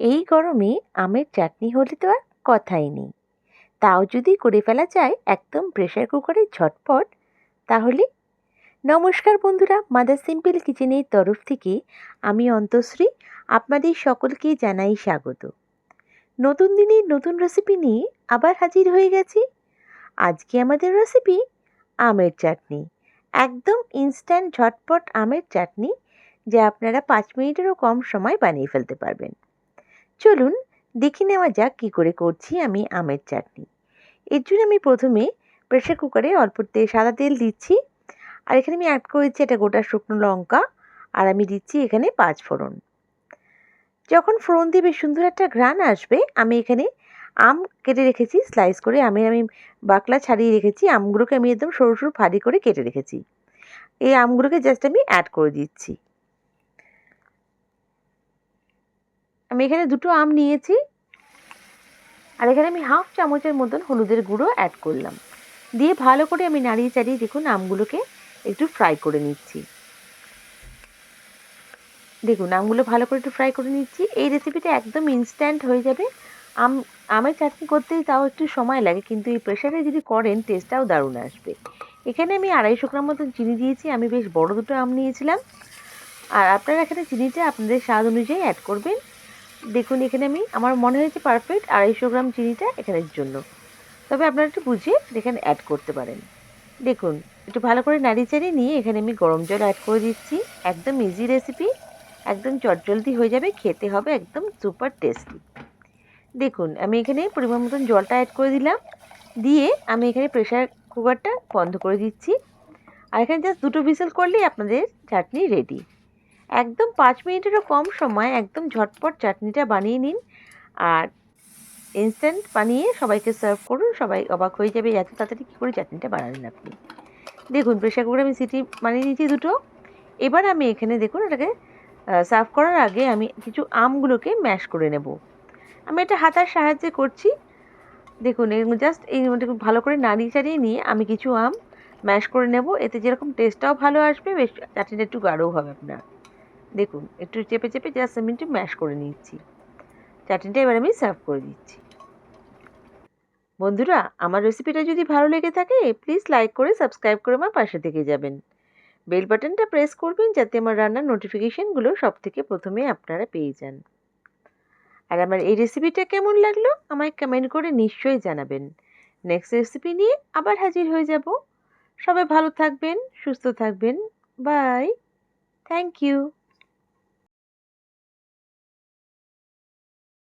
এই গরমে আমের চাটনি হলে তো আর কথাই নেই। তাও যদি করে ফেলা যায় একদম প্রেশার কুকারে ঝটপট, তাহলে? নমস্কার বন্ধুরা, মাদার সিম্পল কিচেনের তরফ থেকে আমি অন্তশ্রী আপনাদের সকলকে জানাই স্বাগত। নতুন দিনের নতুন রেসিপি নিয়ে আবার হাজির হয়ে গেছি। আজকে আমাদের রেসিপি আমের চাটনি। একদম ইনস্ট্যান্ট ঝটপট আমের চাটনি, যা আপনারা পাঁচ মিনিটেরও কম সময় বানিয়ে ফেলতে পারবেন। চলুন দেখে নেওয়া যাক কী করে করছি আমি আমের চাটনি। এর জন্য আমি প্রথমে প্রেশার কুকারে অল্প সাদা তেল দিচ্ছি। আর এখানে আমি অ্যাড করেছি একটা গোটা শুকনো লঙ্কা। আর আমি দিচ্ছি এখানে পাঁচ ফোড়ন। যখন ফোড়ন দিয়ে বেশ সুন্দর একটা ঘ্রাণ আসবে, আমি এখানে আম কেটে রেখেছি স্লাইস করে আমি আমি বাকলা ছাড়িয়ে রেখেছি। আমগুলোকে আমি একদম সরু সরু ফাড়ি করে কেটে রেখেছি। এই আমগুলোকে জাস্ট আমি অ্যাড করে দিচ্ছি। আমি এখানে দুটো আম নিয়েছি। আর এখানে আমি হাফ চামচের মতন হলুদের গুঁড়ো অ্যাড করলাম। দিয়ে ভালো করে আমি নাড়িয়ে চাড়িয়ে দেখুন আমগুলোকে একটু ফ্রাই করে নিচ্ছি। দেখুন, আমগুলো ভালো করে একটু ফ্রাই করে নিচ্ছি। এই রেসিপিটা একদম ইনস্ট্যান্ট হয়ে যাবে। আম, আমের চাটনি করতেই তাও একটু সময় লাগে, কিন্তু এই প্রেশারে যদি করেন টেস্টটাও দারুণ আসবে। এখানে আমি আড়াইশো গ্রাম মতন চিনি দিয়েছি। আমি বেশ বড় দুটো আম নিয়েছিলাম। আর আপনারা এখানে চিনিটা আপনাদের স্বাদ অনুযায়ী অ্যাড করবেন। দেখুন, এখানে আমি, আমার মনে হয়েছে পারফেক্ট আড়াইশো গ্রাম চিনিটা এখানের জন্য। তবে আপনারা একটু বুঝে এখানে অ্যাড করতে পারেন। দেখুন, একটু ভালো করে নাড়িয়ে চাড়িয়ে নিয়ে এখানে আমি গরম জল অ্যাড করে দিচ্ছি। একদম ইজি রেসিপি একদম চটজলদি হয়ে যাবে, খেতে হবে একদম সুপার টেস্টি দেখুন, আমি এখানে পরিমাণ মতন জলটা অ্যাড করে দিলাম। দিয়ে আমি এখানে প্রেশার কুকারটা বন্ধ করে দিচ্ছি। আর এখানে জাস্ট দুটো ভিসেল করলেই আপনাদের চাটনি রেডি একদম পাঁচ মিনিটেরও কম সময় একদম ঝটপট চাটনিটা বানিয়ে নিন। আর ইনস্ট্যান্ট বানিয়ে সবাইকে সার্ভ করুন, সবাই অবাক হয়ে যাবে এত তাড়াতাড়ি কী করে চাটনিটা বানালেন আপনি। দেখুন প্রেশার কুকারে আমি সিটি বানিয়ে নিয়েছি দুটো। এবার আমি এখানে দেখুন, এটাকে সার্ভ করার আগে আমি কিছু আমগুলোকে ম্যাশ করে নেব। আমি এটা হাতার সাহায্যে করছি। দেখুন জাস্ট এই ভালো করে নাড়িয়ে চাড়িয়ে নিয়ে আমি কিছু আম ম্যাশ করে নেব। এতে যেরকম টেস্টটাও ভালো আসবে, বেশ চাটনিটা একটু গাঢ়ও হবে আপনার। দেখুন, একটু চেপে চেপে জাস্ট আমি একটু ম্যাশ করে নিচ্ছি। চাটনিটা এবার আমি সার্ভ করে দিচ্ছি। বন্ধুরা, আমার রেসিপিটা যদি ভালো লেগে থাকে প্লিজ লাইক করে সাবস্ক্রাইব করে আমার পাশে থেকে যাবেন। বেল বাটনটা প্রেস করবেন যাতে আমার রান্নার নোটিফিকেশানগুলো সব থেকে প্রথমে আপনারা পেয়ে যান। আর আমার এই রেসিপিটা কেমন লাগল, আমায় কমেন্ট করে নিশ্চয়ই জানাবেন। নেক্সট রেসিপি নিয়ে আবার হাজির হয়ে যাব। সবাই ভালো থাকবেন, সুস্থ থাকবেন। Bye thank you